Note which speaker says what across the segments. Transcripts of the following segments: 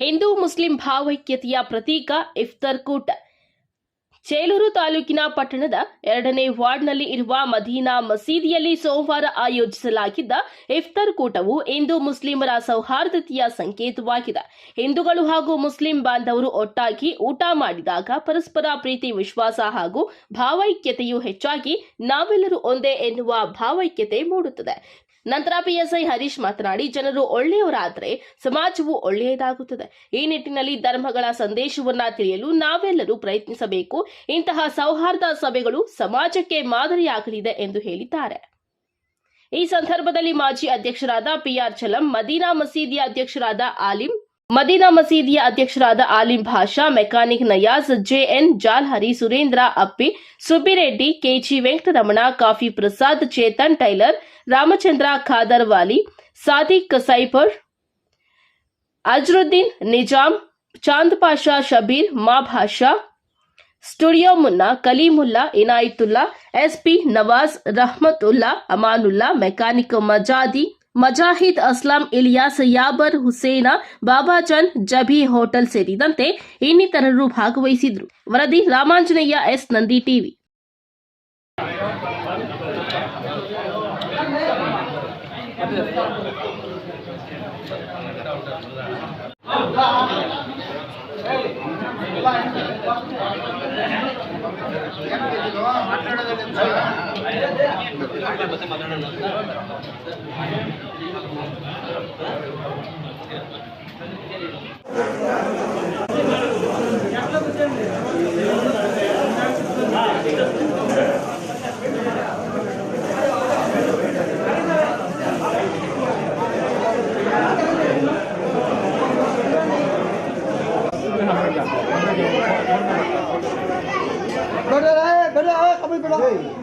Speaker 1: Hindu Muslim ಭಾವೈಕ್ಯತೆಯ ಪ್ರತೀಕ ಇಫ್ತರ್ ಕೂಟ ಚೇಲೂರು ತಾಲೂಕಿನ ಪಟ್ಟಣದ ಎರಡನೇ ವಾರ್ಡ್ನಲ್ಲಿ ಇರುವ ಮದೀನಾ ಮಸೀದಿಯಲ್ಲಿ ಸೋಮವಾರ ಆಯೋಜಿಸಲಾಗಿದ್ದ ಇಫ್ತರ್ ಕೂಟವು ಹಿಂದೂ ಮುಸ್ಲಿಮರ ಸೌಹಾರ್ದತೆಯ ಸಂಕೇತವಾಗಿದೆ. ಹಿಂದೂಗಳು ಹಾಗೂ ಮುಸ್ಲಿಂ ಬಾಂಧವರು ಒಟ್ಟಾಗಿ ಊಟ ಮಾಡಿದಾಗ ಪರಸ್ಪರ ಪ್ರೀತಿ, ವಿಶ್ವಾಸ ಹಾಗೂ ಭಾವೈಕ್ಯತೆಯು ಹೆಚ್ಚಾಗಿ ನಾವೆಲ್ಲರೂ ಒಂದೇ ಎನ್ನುವ ಭಾವೈಕ್ಯತೆ ಮೂಡುತ್ತದೆ. ನಂತರ ಪಿಎಸ್ಐ ಹರೀಶ್ ಮಾತನಾಡಿ, ಜನರು ಒಳ್ಳೆಯವರಾದರೆ ಸಮಾಜವು ಒಳ್ಳೆಯದಾಗುತ್ತದೆ. ಈ ನಿಟ್ಟಿನಲ್ಲಿ ಧರ್ಮಗಳ ಸಂದೇಶವನ್ನ ತಿಳಿಯಲು ನಾವೆಲ್ಲರೂ ಪ್ರಯತ್ನಿಸಬೇಕು. ಇಂತಹ ಸೌಹಾರ್ದ ಸಭೆಗಳು ಸಮಾಜಕ್ಕೆ ಮಾದರಿಯಾಗಲಿದೆ ಎಂದು ಹೇಳಿದ್ದಾರೆ. ಈ ಸಂದರ್ಭದಲ್ಲಿ ಮಾಜಿ ಅಧ್ಯಕ್ಷರಾದ ಪಿಆರ್ ಚಲಂ ಮದೀನಾ ಮಸೀದಿಯ ಅಧ್ಯಕ್ಷರಾದ ಆಲಿಂ ಮದೀನಾ ಮಸೀದಿಯ ಅಧ್ಯಕ್ಷರಾದ Alim Basha mechanic Nayaz JN Jalhari Surendra Appi Subbireddy KG Venkataramana coffee Prasad Chetan tailor Ramachandra Khader Vali Sadiq Saifar Azharuddin Nizam Chand Pasha Shabbir ಮಾ Basha studio Munna Kaleemulla Inayathulla SP Nawaz Rahamathulla Amanulla mechanic ಮಜಾದಿ Mujahid Aslam Ilyas ಯಾಬರ್ Hussain Babajan Jabi hotel ಸೇರಿದಂತೆ ಇನ್ನಿತರರು ಭಾಗವಹಿಸಿದ್ರು. ವರದಿ Ramanjaneya S. Nandi TV.
Speaker 2: बैठ जा बैठ जा कभी बैठो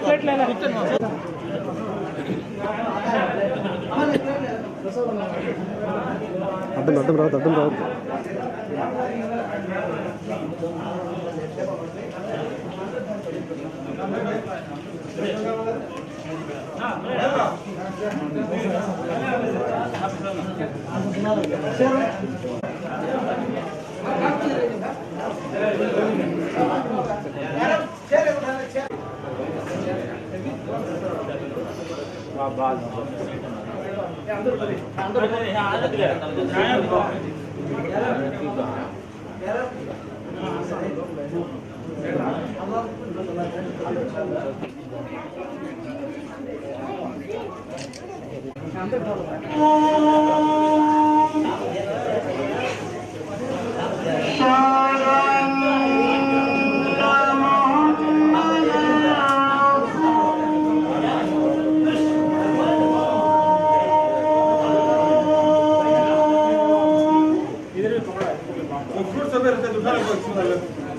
Speaker 3: Plate लेना
Speaker 2: అడ్డం అడ్డం రాదు అడ్డం
Speaker 4: రాదు Thank you. అందరూ 어, 그럴 때 그래도 하는 거 주면 달라고.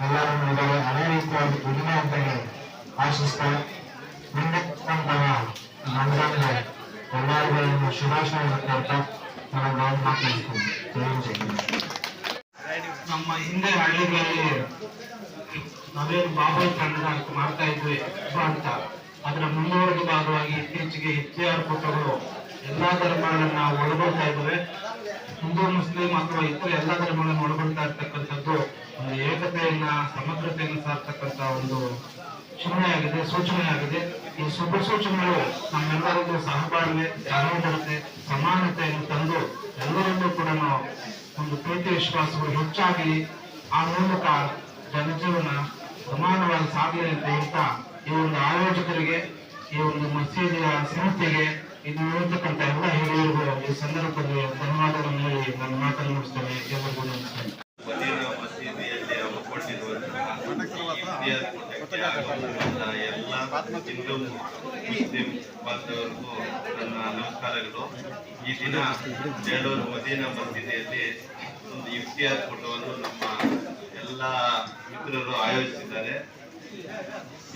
Speaker 4: ಎಲ್ಲರೂ ಇದ್ದಾರೆ ಅದೇ ರೀತಿಯಾಗಿ ದುಡಿಮೆ ಅಂತ ಹೇಳಿ ಆಶಿಸ್ತಾ ಮುಂದೆ ಅಂತಹ ರಂಜಾನ್ಗೆ ಎಲ್ಲರಿಗೂ ಶುಭಾಶಯ ಕೊಡ್ತಾ ನನ್ನ ಮಾತು ಜೈ ನಮ್ಮ ಹಿಂದೆ ಹಳ್ಳಿಗಳಲ್ಲಿ ನಾವೇನು ಬಾಬಾ ತಂಡ ಮಾಡ್ತಾ ಇದ್ವಿ ಅಂತ. ಅದರ ಮುಂದುವರೆದ ಭಾಗವಾಗಿ ಇತ್ತೀಚೆಗೆ ಇಫ್ತಿಯಾರ್ ಕೂಟಗಳು ಎಲ್ಲಾ ಧರ್ಮಗಳನ್ನ ಒಳಗೊಳ್ತಾ ಇದ್ದಾವೆ ಹಿಂದೂ ಮುಸ್ಲಿಂ ಅಥವಾ ಇತರ ಎಲ್ಲಾ ಧರ್ಮಗಳನ್ನು ಒಳಗೊಳ್ತಾ ಇರ್ತಕ್ಕಂಥದ್ದು ಒಂದು ಸಮಗ್ರತೆಯನ್ನು ಸಾರ್ತಕ್ಕಂಥ ಒಂದು ಚಿಹ್ನೆಯಾಗಿದೆ, ಸೂಚನೆಯಾಗಿದೆ. ಈ ಶುಭ ಸೂಚನೆಗಳು ನಮ್ಮೆಲ್ಲರಿಗೂ ಸಹಬಾಳ್ವೆ, ಸಹೋದರತೆ, ಸಮಾನತೆಯನ್ನು ತಂದು ಎಲ್ಲರಲ್ಲೂ ಕೂಡ ಒಂದು ಪ್ರೀತಿ ವಿಶ್ವಾಸಗಳು ಹೆಚ್ಚಾಗಿ ಆ ಮೂಲಕ ಜನಜೀವನ ಸಮಾನವಾಗಿ ಸಾಗಲಿ ಅಂತ ಹೇಳ್ತಾ ಈ ಒಂದು ಆಯೋಜಕರಿಗೆ, ಈ ಒಂದು ಮಸೀದಿಯ ಸಂಸ್ಥೆಗೆ ಇದು ಇರತಕ್ಕಂಥ ಎಲ್ಲ ಹಿರಿಯರಿಗೂ ಈ ಸಂದರ್ಭದಲ್ಲಿ ಧನ್ಯವಾದಗಳನ್ನು ಹೇಳಿ ನನ್ನ ಮಾತನ್ನು ಮುಗಿಸ್ತೇನೆ. ಎಲ್ಲರಿಗೂ ನಮಸ್ಕಾರ
Speaker 5: ಮದೀನಾ ಮಸೀದಿಯಲ್ಲಿ ಹಮ್ಮಿಕೊಂಡಿರುವಂತಹ ಇತಿಹಾಸ ಕೂಟಕ್ಕೆ ಆಗಮಿಸಿದ ಎಲ್ಲ ಹಿಂದೂ ಮುಸ್ಲಿಂ ಬಾಂಧವರಿಗೂ ನನ್ನ ನಮಸ್ಕಾರಗಳು. ಈ ದಿನ ಬೇಳೂರು ಮದೀನಾ ಮಸೀದಿಯಲ್ಲಿ ಒಂದು ಇಫ್ತಿಯಾರ್ ಕೂಟವನ್ನು ನಮ್ಮ ಎಲ್ಲ ಮಿತ್ರರು ಆಯೋಜಿಸಿದ್ದಾರೆ.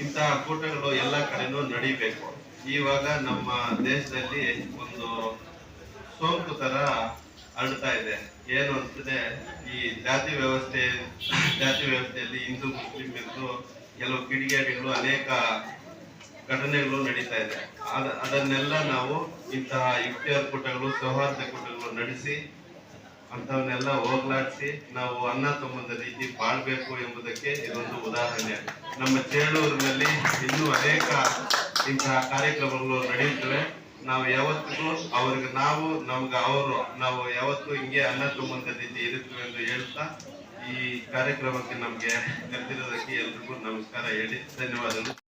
Speaker 5: ಇಂತಹ ಕೂಟಗಳು ಎಲ್ಲ ಕಡೆನೂ ನಡೀಬೇಕು. ಇವಾಗ ನಮ್ಮ ದೇಶದಲ್ಲಿ ಒಂದು ಸೋಂಕು ತರ ಹರಡ್ತಾ ಇದೆ. ಏನು ಅಂತಂದ್ರೆ ಈ ಜಾತಿ ವ್ಯವಸ್ಥೆ, ಜಾತಿ ವ್ಯವಸ್ಥೆಯಲ್ಲಿ ಹಿಂದೂ, ಮುಸ್ಲಿಂ ಎಂದು ಕೆಲವು ಕಿಡಿಗೇಡಿಗಳು ಅನೇಕ ಘಟನೆಗಳು ನಡೀತಾ ಇದೆ. ಅದ, ಅದನ್ನೆಲ್ಲ ನಾವು ಇಂತಹ ಇಫ್ತಿಯಾರ್ ಕೂಟಗಳು, ಸೌಹಾರ್ದ ಕೂಟಗಳು ನಡೆಸಿ, ಅಂಥವನ್ನೆಲ್ಲ ಹೋಗ್ಲಾಡಿಸಿ, ನಾವು ಅನ್ನ ತಮ್ಮದ ರೀತಿ ಬಾಳ್ಬೇಕು ಎಂಬುದಕ್ಕೆ ಇದೊಂದು ಉದಾಹರಣೆ. ನಮ್ಮ ಚೇಳೂರಿನಲ್ಲಿ ಇನ್ನೂ ಅನೇಕ ಇಂತಹ ಕಾರ್ಯಕ್ರಮಗಳು ನಡೆಯುತ್ತವೆ ನಾವು ಯಾವತ್ತಿಗೂ ಅವ್ರಿಗೆ ನಾವು, ನಮ್ಗೆ ಅವರು, ನಾವು ಯಾವತ್ತೂ ಹಿಂಗೆ ಅನ್ನ ತುಂಬಂತ ರೀತಿ ಇರುತ್ತೇವೆ ಎಂದು ಹೇಳ್ತಾ ಈ ಕಾರ್ಯಕ್ರಮಕ್ಕೆ ನಮಗೆ ಕರೆದಿರೋದಕ್ಕೆ ಎಲ್ರಿಗೂ ನಮಸ್ಕಾರ ಹೇಳಿ. ಧನ್ಯವಾದಗಳು.